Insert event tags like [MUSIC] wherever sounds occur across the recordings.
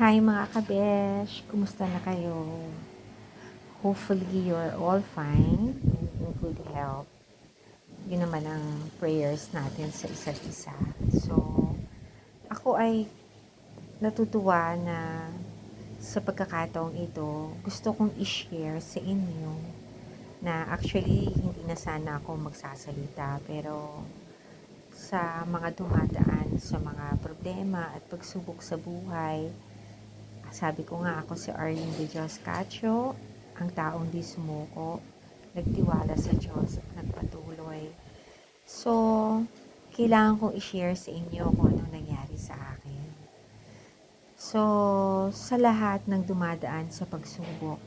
Hi mga kabesh! Kumusta na kayo? Hopefully you're all fine and in good health. Yun naman ang prayers natin sa isa't isa. So, ako ay natutuwa na sa pagkakataong ito, gusto kong i-share sa inyo na actually hindi na sana ako magsasalita pero sa mga dumadaan sa mga problema at pagsubok sa buhay, sabi ko nga ako si Arlene de Dios Cacho, ang taong di sumuko, nagtiwala sa Diyos at nagpatuloy. So, kailangan kong i-share sa inyo kung anong nangyari sa akin. So, sa lahat ng dumadaan sa pagsubok,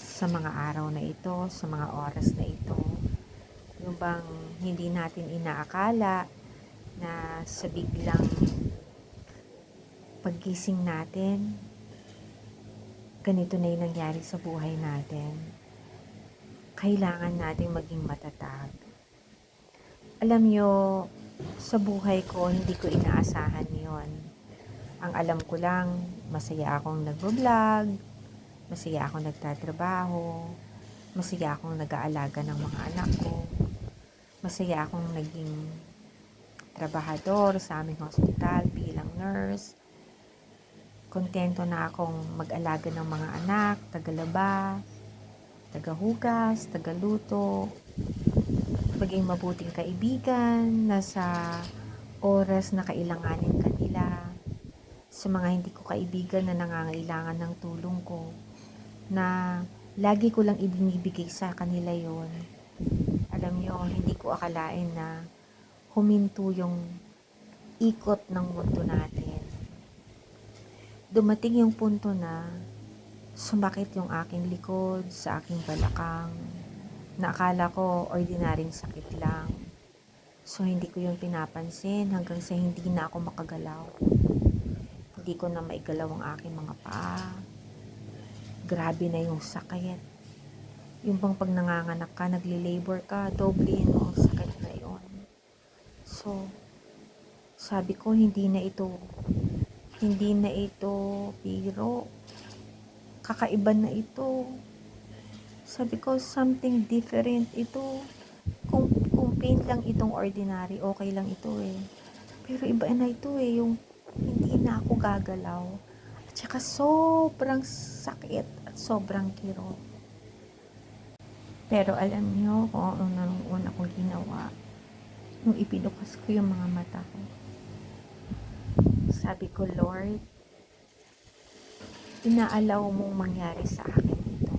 sa mga araw na ito, sa mga oras na ito, yung bang hindi natin inaakala na sa biglang paggising natin, ganito na yung nangyari sa buhay natin. Kailangan natin maging matatag. Alam nyo, sa buhay ko, hindi ko inaasahan yon. Ang alam ko lang, masaya akong nagbo-vlog, masaya akong nagtatrabaho, masaya akong nag-aalaga ng mga anak ko, masaya akong naging trabahador sa aming hospital bilang nurse, kontento na akong mag-alaga ng mga anak, tagalaba, tagahugas, tagaluto, maging mabuting kaibigan, nasa oras na kailanganin kanila, sa mga hindi ko kaibigan na nangangailangan ng tulong ko, na lagi ko lang ibinibigay sa kanila yon. Alam nyo, hindi ko akalain na huminto yung ikot ng mundo natin dumating yung punto na sumakit yung aking likod sa aking balakang na akala ko ordinaryong sakit lang. So, hindi ko yung pinapansin hanggang sa hindi na ako makagalaw. Hindi ko na maigalaw ang aking mga paa. Grabe na yung sakit. Yung bang pag nanganganak ka, nagli-labor ka, doblein mo ang sakit na yon. So, sabi ko, hindi na ito hindi na ito biro. Kakaiba na ito. Sabi ko, something different ito. Kung, kung pain lang itong ordinary, okay lang ito eh. Pero iba na ito eh, yung hindi na ako gagalaw. At saka sobrang sakit at sobrang kiro. Pero alam niyo kung ano nang una kong ginawa. Nung ipinukas ko yung mga mata ko sabi ko, Lord, inaalaw mong mangyari sa akin ito.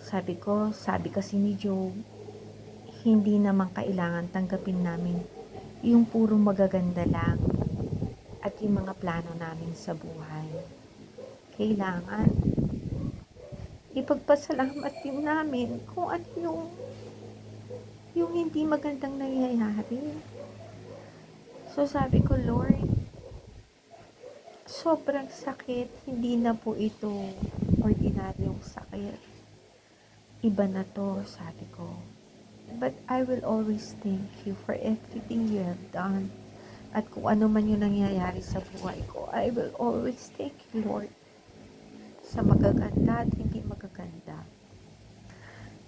Sabi ko, sabi kasi ni Job, hindi naman kailangan tanggapin namin yung puro magaganda lang at yung mga plano namin sa buhay. Kailangan ipagpasalamat din namin kung ano yung yung hindi magandang nangyayari. So sabi ko, Lord, sobrang sakit. Hindi na po ito ordinaryong sakit. Iba na to, sabi ko. But I will always thank you for everything you have done. At kung ano man yung nangyayari sa buhay ko, I will always thank you, Lord. Sa magaganda at hindi magaganda.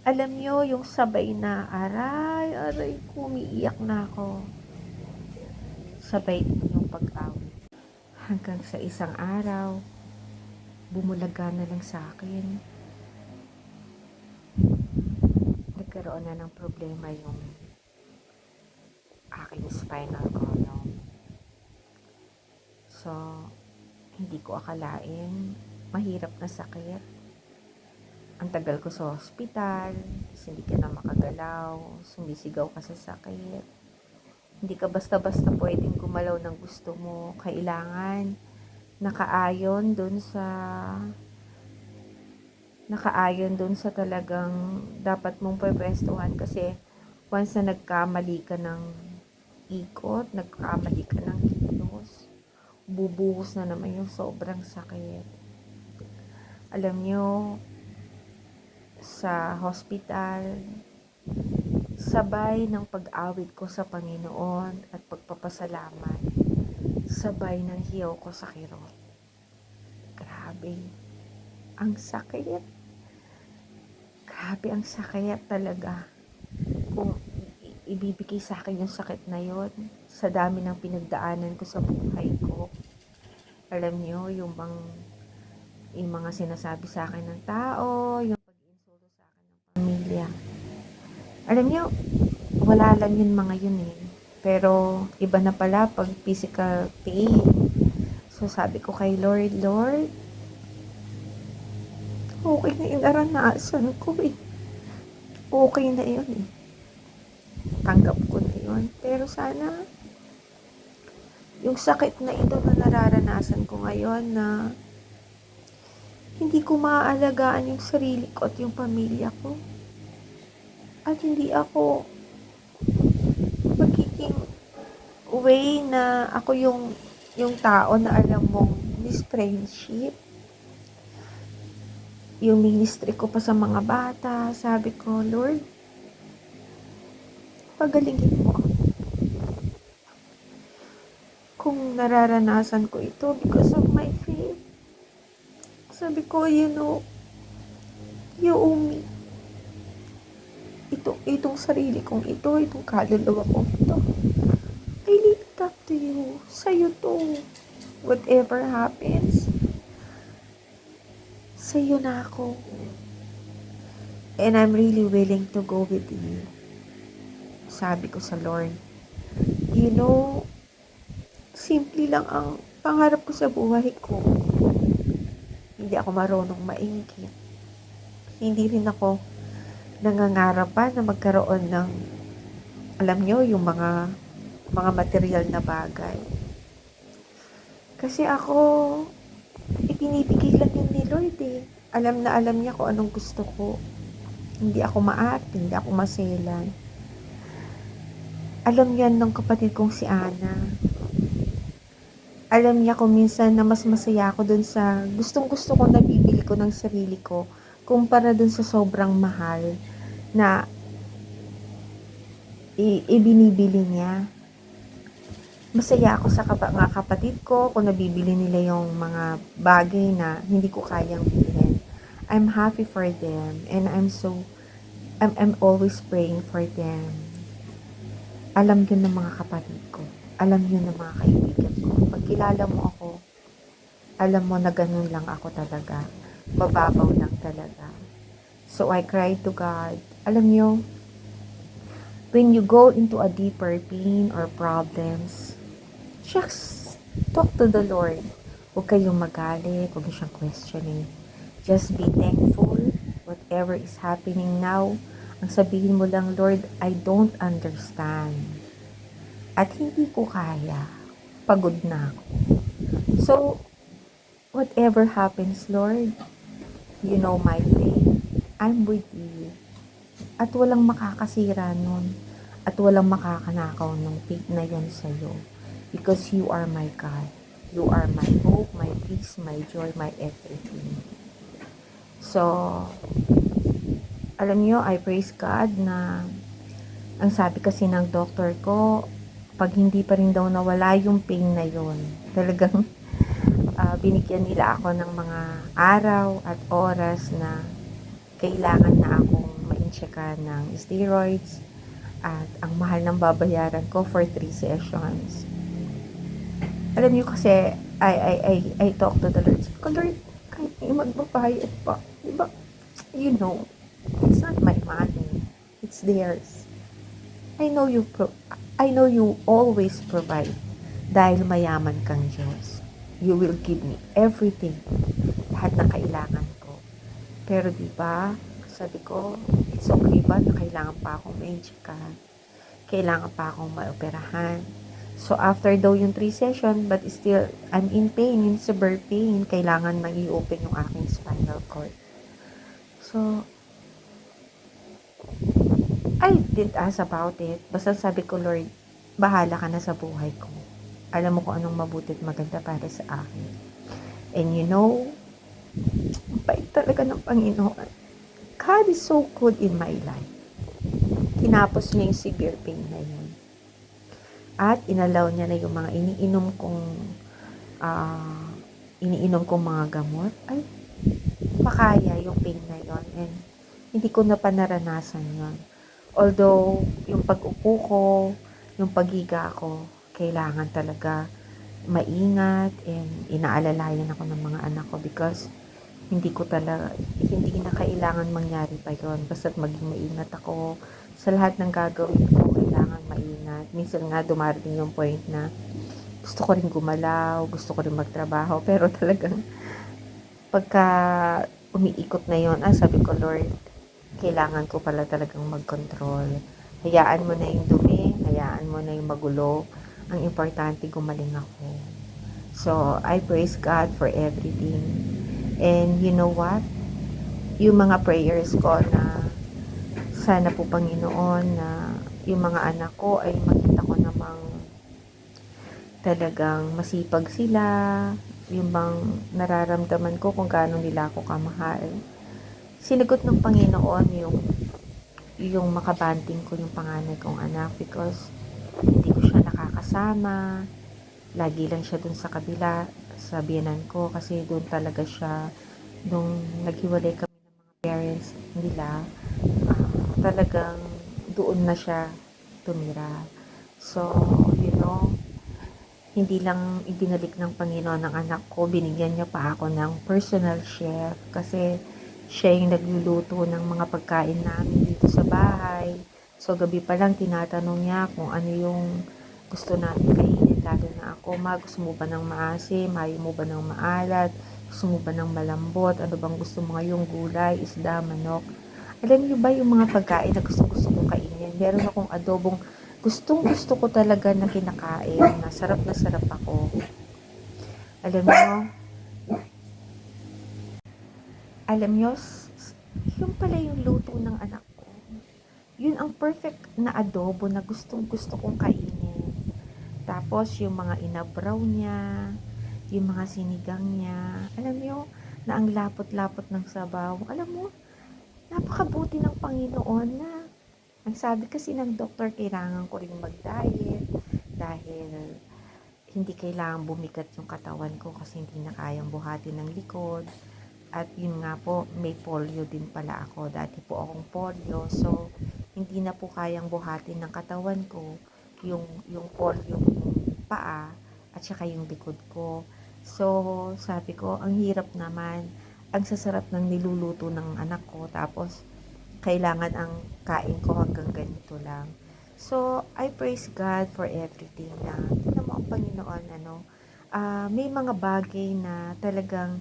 Alam nyo, yung sabay na aray, aray, kumiiyak na ako sabay din yung pag-awit. Hanggang sa isang araw, bumulaga na lang sa akin. Nagkaroon na ng problema yung aking spinal column. So, hindi ko akalain, mahirap na sakit. Ang tagal ko sa hospital, hindi ka na makagalaw, sumisigaw ka sa sakit hindi ka basta-basta pwedeng gumalaw ng gusto mo. Kailangan nakaayon dun sa nakaayon dun sa talagang dapat mong pwestuhan kasi once na nagkamali ka ng ikot, nagkamali ka ng kilos, bubuhos na naman yung sobrang sakit. Alam nyo, sa hospital, sabay ng pag-awit ko sa Panginoon at pagpapasalamat sabay ng hiyaw ko sa kirot. Grabe. Ang sakit. Grabe ang sakit talaga. Kung ibibigay sa akin yung sakit na yon sa dami ng pinagdaanan ko sa buhay ko. Alam niyo, yung bang yung mga sinasabi sa akin ng tao, yung pag-insulto sa akin ng pamilya. Alam niyo, wala lang yun mga yun eh. Pero iba na pala pag physical pain. So sabi ko kay Lord, Lord, okay na yung naranasan ko eh. Okay na yun eh. Tanggap ko na yun. Pero sana, yung sakit na ito na nararanasan ko ngayon na hindi ko maaalagaan yung sarili ko at yung pamilya ko. At hindi ako magiging way na ako yung yung tao na alam mong miss friendship. Yung ministry ko pa sa mga bata, sabi ko, Lord, pagalingin mo. Kung nararanasan ko ito because of my faith. Sabi ko, you know, you owe me. Ito, itong sarili kong ito, itong kaluluwa kong ito. I leave up to you. Sa'yo to. Whatever happens, sa'yo na ako. And I'm really willing to go with you. Sabi ko sa Lord, you know, simple lang ang pangarap ko sa buhay ko. Hindi ako marunong maingkit. Hindi rin ako nangangarap pa na magkaroon ng, alam nyo, yung mga mga material na bagay. Kasi ako, ipinibigay lang yun ni Lord eh. Alam na alam niya kung anong gusto ko. Hindi ako maarte, hindi ako maselan. Alam yan ng kapatid kong si Ana. Alam niya kung minsan na mas masaya ako dun sa gustong gusto ko nabibili ko ng sarili ko kumpara dun sa sobrang mahal na i- ibinibili niya masaya ako sa kapa- mga kapatid ko kung nabibili nila yung mga bagay na hindi ko kayang bilhin. I'm happy for them and I'm so I'm, I'm always praying for them. Alam yun ng mga kapatid ko. Alam yun ng mga kaibigan ko. Pag kilala mo ako, alam mo na ganun lang ako talaga. Mababaw lang talaga. So I cried to God. Alam nyo, when you go into a deeper pain or problems, just talk to the Lord. Huwag kayong magalit, huwag siyang questioning. Just be thankful, whatever is happening now. Ang sabihin mo lang, Lord, I don't understand. At hindi ko kaya. Pagod na ako. So, whatever happens, Lord, you know my faith. I'm with you. At walang makakasira nun. At walang makakanakaw ng faith na yon sa'yo. Because you are my God. You are my hope, my peace, my joy, my everything. So, alam nyo, I praise God na ang sabi kasi ng doctor ko, pag hindi pa rin daw nawala yung pain na yon [LAUGHS] talagang binigyan nila ako ng mga araw at oras na kailangan na akong ma-incheckan ng steroids at ang mahal ng babayaran ko for 3 sessions. Alam niyo kasi, I, I, I, I talk to the Lord. Sabi ko, Lord, kahit magbabayad pa, di ba? You know, it's not my money. It's theirs. I know you pro I know you always provide dahil mayaman kang Diyos. You will give me everything, lahat ng kailangan ko. Pero di ba, sabi ko, it's okay ba na kailangan pa akong may Kailangan pa akong maoperahan. So, after daw yung 3 session, but still, I'm in pain, in severe pain, kailangan nang i-open yung aking spinal cord. So, I did ask about it. Basta sabi ko, Lord, bahala ka na sa buhay ko. Alam mo kung anong mabuti at maganda para sa akin. And you know, bait talaga ng Panginoon. God is so good in my life. Tinapos niya yung severe pain na yun. At inalaw niya na yung mga iniinom kong ah, iniinom kong mga gamot. Ay, makaya yung pain na yon and hindi ko na pa naranasan yon. Although, yung pag-upo ko, yung paghiga ko, kailangan talaga maingat and inaalalayan ako ng mga anak ko because hindi ko talaga, hindi na kailangan mangyari pa yon Basta't maging maingat ako sa lahat ng gagawin ko, kailangan maingat. Minsan nga dumarating yung point na gusto ko rin gumalaw, gusto ko rin magtrabaho, [LAUGHS] pero talagang pagka umiikot na yon ah, sabi ko, Lord, kailangan ko pala talagang mag-control. Hayaan mo na yung dumi, hayaan mo na yung magulo. Ang importante, gumaling ako. So, I praise God for everything. And you know what? Yung mga prayers ko na sana po Panginoon na yung mga anak ko ay makita ko namang talagang masipag sila, yung bang nararamdaman ko kung gaano nila ako kamahal. Sinagot ng Panginoon yung yung makabanting ko yung panganay kong anak because nakakasama. Lagi lang siya dun sa kabila, sa biyanan ko kasi doon talaga siya nung naghiwalay kami ng mga parents nila ah, talagang doon na siya tumira. So, you know, hindi lang ibinalik ng Panginoon ng anak ko, binigyan niya pa ako ng personal chef kasi siya yung nagluluto ng mga pagkain namin dito sa bahay. So, gabi pa lang tinatanong niya kung ano yung gusto namin kainin. Lalo na ako, ma, gusto mo ba ng maasim? Ayaw mo ba ng maalat? Gusto mo ba ng malambot? Ano bang gusto mo ngayong gulay, isda, manok? Alam niyo ba yung mga pagkain na gusto gusto kong kainin? Meron akong adobong gustong gusto ko talaga na kinakain. Na sarap na sarap ako. Alam niyo, alam niyo, s- s- yun pala yung luto ng anak ko. Yun ang perfect na adobo na gustong gusto kong kainin. Tapos yung mga inabraw niya, yung mga sinigang niya, alam niyo, na ang lapot-lapot ng sabaw. Alam mo, napakabuti ng Panginoon na ang sabi kasi ng doktor, kailangan ko rin mag-diet dahil hindi kailangan bumigat yung katawan ko kasi hindi na kayang buhatin ng likod. At yun nga po, may polio din pala ako. Dati po akong polio. So, hindi na po kayang buhatin ng katawan ko yung, yung polio yung paa at saka yung likod ko. So, sabi ko, ang hirap naman. Ang sasarap ng niluluto ng anak ko. Tapos, kailangan ang kain ko hanggang ganito lang. So, I praise God for everything na, tingnan mo ang Panginoon, ano, ah, may mga bagay na talagang,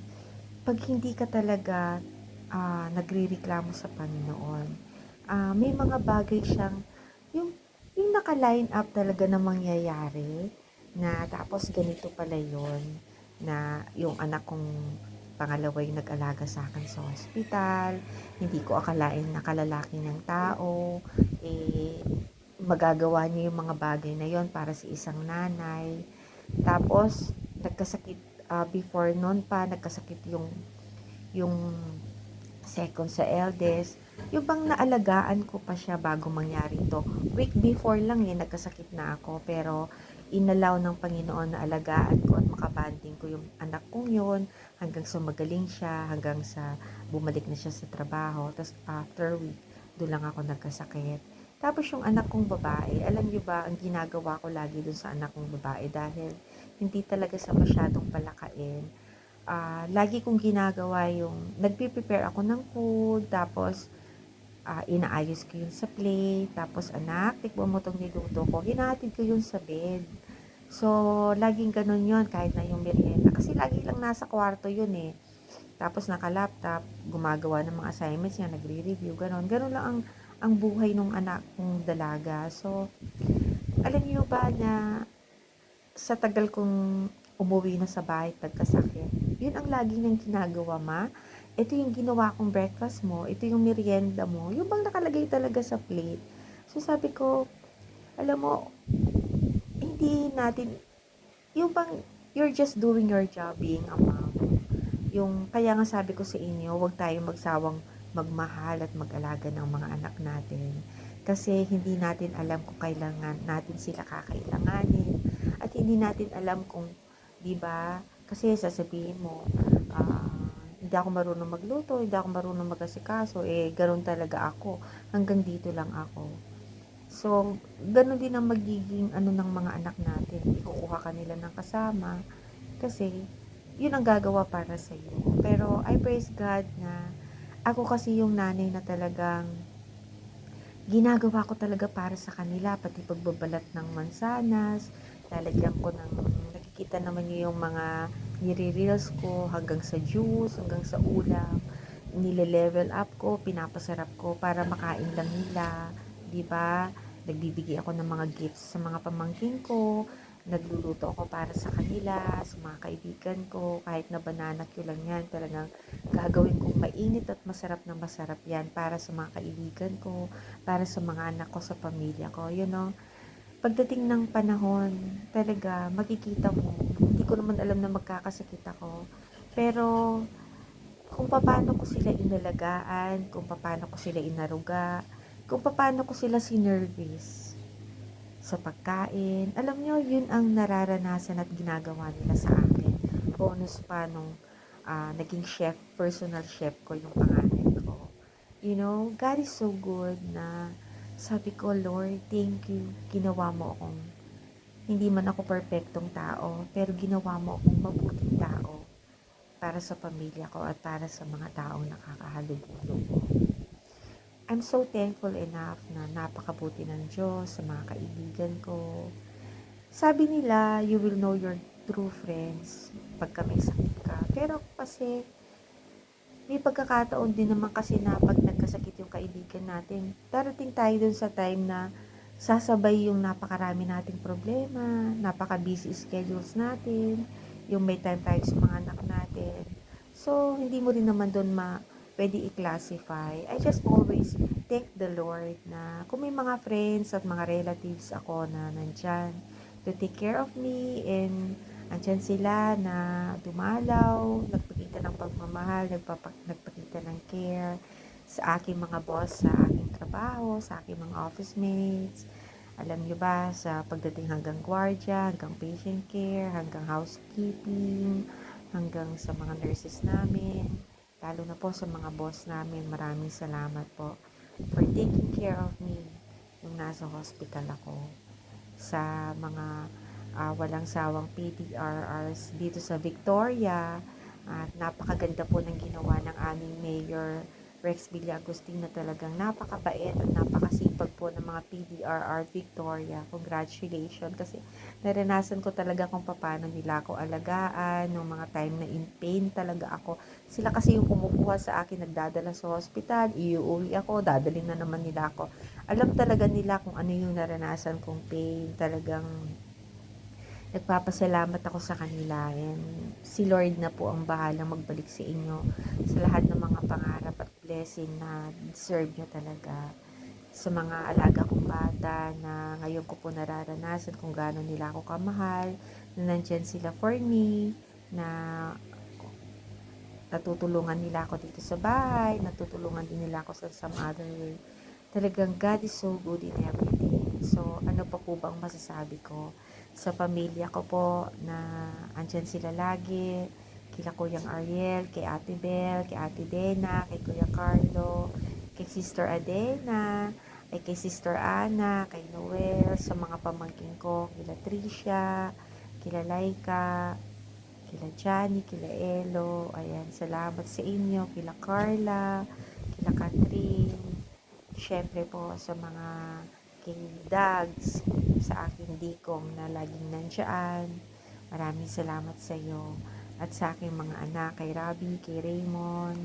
pag hindi ka talaga ah, nagre-reklamo sa Panginoon, ah, may mga bagay siyang, yung, naka-line up talaga na mangyayari, na tapos ganito pala yon na yung anak kong pangalawa yung nag-alaga sa akin sa hospital, hindi ko akalain nakalalaki ng tao, eh, magagawa niya yung mga bagay na yon para sa isang nanay. Tapos, nagkasakit, ah, before noon pa, nagkasakit yung, yung second sa eldest. Yung bang naalagaan ko pa siya bago mangyari to. Week before lang eh, nagkasakit na ako. Pero, inalaw ng Panginoon na alagaan ko at makabanding ko yung anak kong yun hanggang sa magaling siya, hanggang sa bumalik na siya sa trabaho. Tapos after week, doon lang ako nagkasakit. Tapos yung anak kong babae, alam niyo ba, ang ginagawa ko lagi doon sa anak kong babae dahil hindi talaga sa masyadong palakain. Ah, lagi kong ginagawa yung, nagpe-prepare ako ng food, tapos ah, inaayos ko yun sa plate, tapos anak, tikbo mo tong niluto ko, hinahatid ko yun sa bed. So, laging ganun yun, kahit na yung merienda. Kasi lagi lang nasa kwarto yun eh. Tapos naka-laptop, gumagawa ng mga assignments niya, nagre-review, ganun. Ganun lang ang, ang buhay ng anak kong dalaga. So, alam niyo ba na sa tagal kong umuwi na sa bahay pagkasakit, yun ang lagi niyang ginagawa, ma. Ito yung ginawa kong breakfast mo, ito yung merienda mo, yung bang nakalagay talaga sa plate. So sabi ko, alam mo, hindi natin, yung bang, you're just doing your job being a mom. Yung, kaya nga sabi ko sa inyo, huwag tayong magsawang magmahal at mag-alaga ng mga anak natin. Kasi hindi natin alam kung kailangan natin sila kakailanganin. At hindi natin alam kung, di ba, kasi sasabihin mo, ah, hindi ako marunong magluto, hindi ako marunong mag-asikaso, eh, ganun talaga ako. Hanggang dito lang ako. So, ganun din ang magiging ano ng mga anak natin. Ikukuha ka nila ng kasama. Kasi, yun ang gagawa para sa iyo. Pero, I praise God na ako kasi yung nanay na talagang ginagawa ko talaga para sa kanila. Pati pagbabalat ng mansanas, lalagyan ko ng, nakikita naman niyo yung mga nire-reels ko hanggang sa juice, hanggang sa ulam. Nile-level up ko, pinapasarap ko para makain lang nila. 'di ba? Nagbibigay ako ng mga gifts sa mga pamangkin ko. Nagluluto ako para sa kanila, sa mga kaibigan ko, kahit na banana ko lang yan, talagang gagawin kong mainit at masarap na masarap yan para sa mga kaibigan ko, para sa mga anak ko, sa pamilya ko, you know. Pagdating ng panahon, talaga, makikita mo, ko naman alam na magkakasakit ako, pero kung paano ko sila inalagaan, kung paano ko sila inaruga, kung paano ko sila sinervice sa pagkain. Alam nyo, yun ang nararanasan at ginagawa nila sa akin. Bonus pa nung ah, naging chef, personal chef ko yung panganay ko. You know, God is so good na sabi ko, Lord, thank you. Ginawa mo akong, hindi man ako perfectong tao, pero ginawa mo akong mabuting tao para sa pamilya ko at para sa mga taong nakakahalubilo ko. I'm so thankful enough na napakabuti ng Diyos sa mga kaibigan ko. Sabi nila, you will know your true friends pagka may sakit ka. Pero kasi, may pagkakataon din naman kasi na pag nagkasakit yung kaibigan natin, darating tayo dun sa time na sasabay yung napakarami nating problema, napaka-busy schedules natin, yung may time tayo sa mga anak natin. So, hindi mo rin naman doon ma pwede i-classify. I just always thank the Lord na kung may mga friends at mga relatives ako na nandyan to take care of me and andyan sila na dumalaw, nagpakita ng pagmamahal, nagpapa, nagpakita ng care sa aking mga boss sa aking trabaho, sa aking mga office mates. Alam nyo ba, sa pagdating hanggang gwardiya, hanggang patient care, hanggang housekeeping, hanggang sa mga nurses namin, lalo na po sa mga boss namin, maraming salamat po for taking care of me nung nasa hospital ako. Sa mga uh, walang sawang PDRRs dito sa Victoria, at napakaganda po ng ginawa ng aming mayor Rex Villa Agustin na talagang napakabait at napakasipag po ng mga PDRR Victoria. Congratulations kasi naranasan ko talaga kung paano nila ako alagaan, nung mga time na in pain talaga ako. Sila kasi yung kumukuha sa akin, nagdadala sa hospital, iuwi ako, dadalhin na naman nila ako. Alam talaga nila kung ano yung naranasan kong pain, talagang nagpapasalamat ako sa kanila and si Lord na po ang bahalang magbalik sa inyo sa lahat ng mga pangarap blessing na deserve nyo talaga sa mga alaga kong bata na ngayon ko po nararanasan kung gaano nila ako kamahal na nandyan sila for me na natutulungan nila ako dito sa bahay natutulungan din nila ako sa some other way talagang God is so good in everything so ano pa po bang masasabi ko sa pamilya ko po na andyan sila lagi. Kila Kuyang Ariel, kay Ate Bel, kay Ate Dena, kay Kuya Carlo, kay Sister Adena, ay kay Sister Ana, kay Noel, sa mga pamangkin ko, kila Tricia, kila Laika, kila Johnny, kila Elo, ayan, salamat sa inyo, kila Carla, kila Catherine, syempre po sa mga kay Dags, sa aking dikong na laging nandiyan. Maraming salamat sa iyo. At sa aking mga anak, kay Rabi, kay Raymond,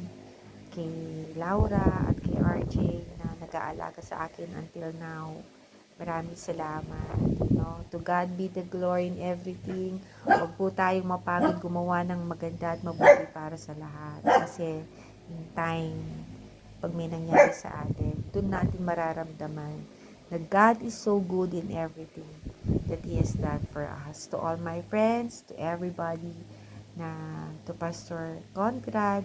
kay Laura, at kay RJ na nag-aalaga sa akin until now. Maraming salamat. Know, to God be the glory in everything. Huwag po tayong mapagod gumawa ng maganda at mabuti para sa lahat. Kasi in time, pag may nangyari sa atin, doon natin mararamdaman that God is so good in everything that He has done for us. To all my friends, to everybody, na to Pastor Conrad,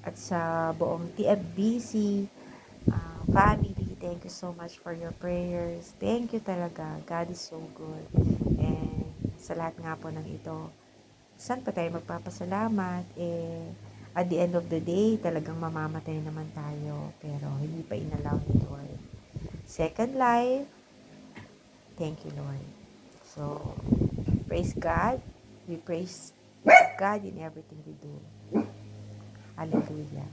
at sa buong TFBC uh, family, thank you so much for your prayers. Thank you talaga. God is so good. And sa lahat nga po ng ito, saan pa tayo magpapasalamat? Eh, at the end of the day, talagang mamamatay naman tayo. Pero hindi pa inalaw ni Lord. Second life, thank you, Lord. So, praise God. We praise God in everything we do. Hallelujah.